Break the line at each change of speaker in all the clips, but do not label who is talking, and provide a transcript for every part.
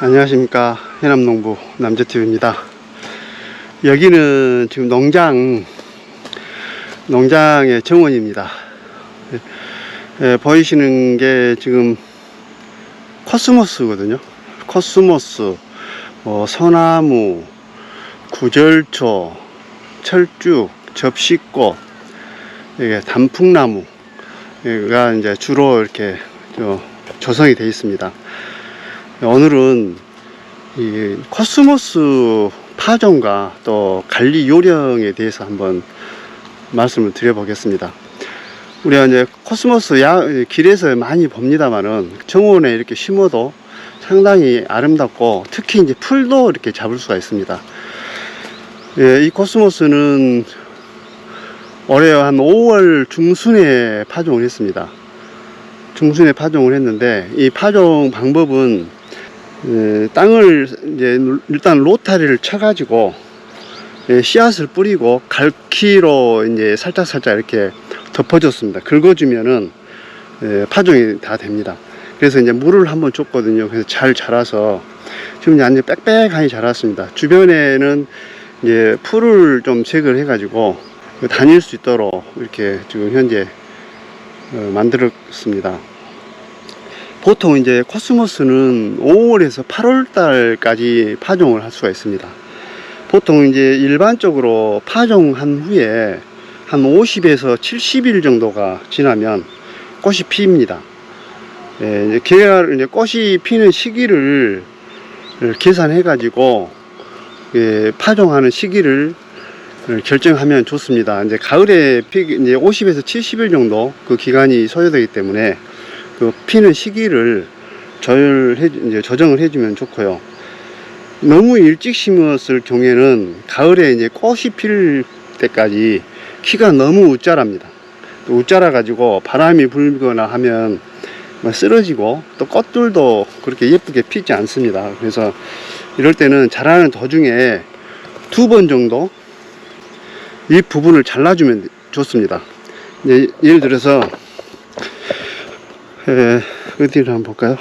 안녕하십니까. 해남농부 남재TV입니다. 여기는 지금 농장 농장의 정원입니다. 예, 예, 보이시는 게 지금 코스모스거든요. 코스모스 어, 소나무 구절초 철쭉 접시꽃 이게 단풍나무가 이제 주로 이렇게 저 조성이 되어 있습니다 오늘은 이 코스모스 파종과 또 관리 요령에 대해서 한번 말씀을 드려보겠습니다. 우리가 이제 코스모스 야, 길에서 많이 봅니다만은 정원에 이렇게 심어도 상당히 아름답고 특히 이제 풀도 이렇게 잡을 수가 있습니다. 예, 이 코스모스는 올해 한 5월 중순에 파종을 했습니다. 중순에 파종을 했는데 이 파종 방법은 에, 땅을 이제 일단 로타리를 쳐가지고 예, 씨앗을 뿌리고 갈키로 이제 살짝 살짝 이렇게 덮어줬습니다. 긁어주면은 예, 파종이 다 됩니다. 그래서 이제 물을 한번 줬거든요. 그래서 잘 자라서 지금 완전 빽빽하게 자랐습니다. 주변에는 이제 풀을 좀 제거를 해가지고 다닐 수 있도록 이렇게 지금 현재 어, 만들었습니다. 보통 이제 코스모스는 5월에서 8월 달까지 파종을 할 수가 있습니다. 보통 이제 일반적으로 파종한 후에 한 50에서 70일 정도가 지나면 꽃이 피입니다. 예, 이제 계열, 이제 꽃이 피는 시기를 계산해 가지고 예, 파종하는 시기를 결정하면 좋습니다. 이제 가을에 피, 이제 50에서 70일 정도 그 기간이 소요되기 때문에 그 피는 시기를 조율해 이제 조정을 해주면 좋고요. 너무 일찍 심었을 경우에는 가을에 이제 꽃이 필 때까지 키가 너무 웃자랍니다. 또 웃자라 가지고 바람이 불거나 하면 뭐 쓰러지고 또 꽃들도 그렇게 예쁘게 피지 않습니다. 그래서 이럴 때는 자라는 도중에 두 번 정도 이 부분을 잘라주면 좋습니다. 예, 예를 들어서 에, 어디를 한번 볼까요?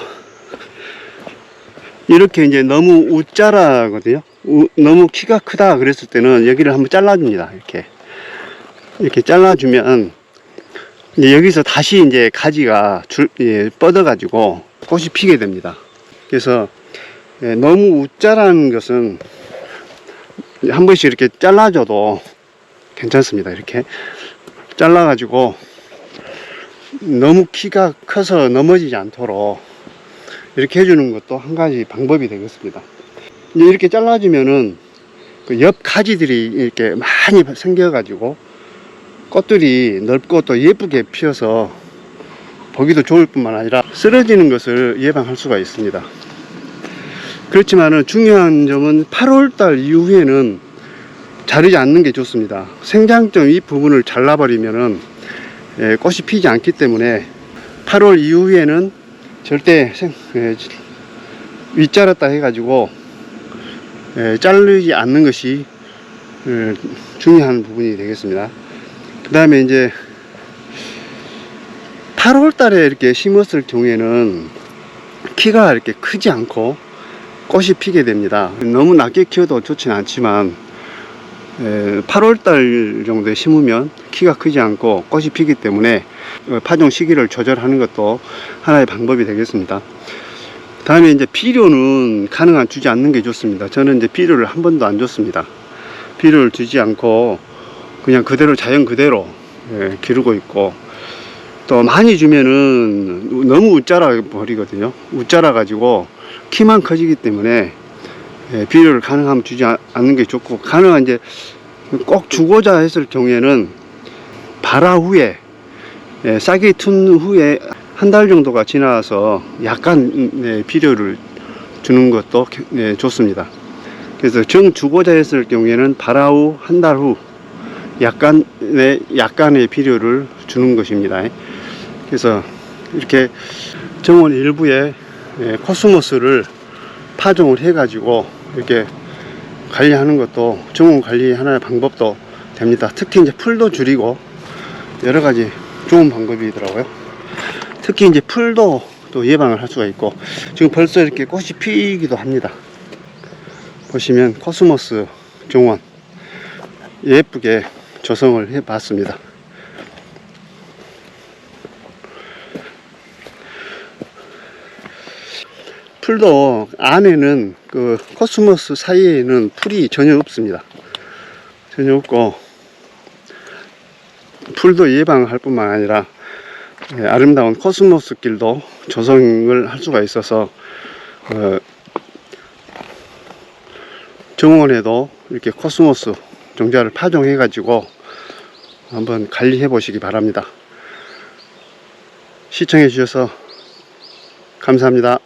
이렇게 이제 너무 웃자라거든요. 우- 너무 키가 크다 그랬을 때는 여기를 한번 잘라줍니다. 이렇게 이렇게 잘라주면 이제 여기서 다시 이제 가지가 줄, 예, 뻗어가지고 꽃이 피게 됩니다. 그래서 예, 너무 웃자라는 것은 한 번씩 이렇게 잘라줘도 괜찮습니다. 이렇게 잘라가지고 너무 키가 커서 넘어지지 않도록 이렇게 해주는 것도 한 가지 방법이 되겠습니다. 이렇게 잘라주면은 그 옆 가지들이 이렇게 많이 생겨가지고 꽃들이 넓고 또 예쁘게 피어서 보기도 좋을 뿐만 아니라 쓰러지는 것을 예방할 수가 있습니다. 그렇지만은 중요한 점은 8월달 이후에는 자르지 않는 게 좋습니다. 생장점 이 부분을 잘라버리면은 예, 꽃이 피지 않기 때문에 8월 이후에는 절대 생, 예, 윗자랐다 해가지고 예, 자르지 않는 것이 예, 중요한 부분이 되겠습니다. 그 다음에 이제 8월 달에 이렇게 심었을 경우에는 키가 이렇게 크지 않고 꽃이 피게 됩니다. 너무 낮게 키워도 좋지는 않지만 8월 달 정도에 심으면 키가 크지 않고 꽃이 피기 때문에 어, 파종 시기를 조절하는 것도 하나의 방법이 되겠습니다. 다음에 이제 비료는 가능한 주지 않는 게 좋습니다. 저는 이제 비료를 한 번도 안 줬습니다. 비료를 주지 않고 그냥 그대로 자연 그대로 예, 기르고 있고 또 많이 주면은 너무 웃자라 버리거든요. 웃자라 가지고 키만 커지기 때문에 예, 비료를 가능하면 주지 아- 않는 게 좋고 가능한 이제 꼭 주고자 했을 경우에는 발화 후에 예, 싹이 튼 후에 한 달 정도가 지나서 약간 음, 예, 비료를 주는 것도 겨- 예, 좋습니다. 그래서 정 주고자 했을 경우에는 발화 후 한 달 후 약간의 약간의 비료를 주는 것입니다. 그래서 이렇게 정원 일부에 예, 코스모스를 파종을 해가지고 이렇게 관리하는 것도 정원 관리 하나의 방법도 됩니다. 특히 이제 풀도 줄이고 여러 가지 좋은 방법이더라고요. 특히 이제 풀도 또 예방을 할 수가 있고 지금 벌써 이렇게 꽃이 피기도 합니다. 보시면 코스모스 종원 예쁘게 조성을 해 봤습니다. 풀도 안에는 그 코스모스 사이에는 풀이 전혀 없습니다. 전혀 없고 풀도 예방할 뿐만 아니라 예, 아름다운 코스모스 길도 조성을 할 수가 있어서 어, 정원에도 이렇게 코스모스 종자를 파종해 가지고 한번 관리해 보시기 바랍니다. 시청해 주셔서 감사합니다.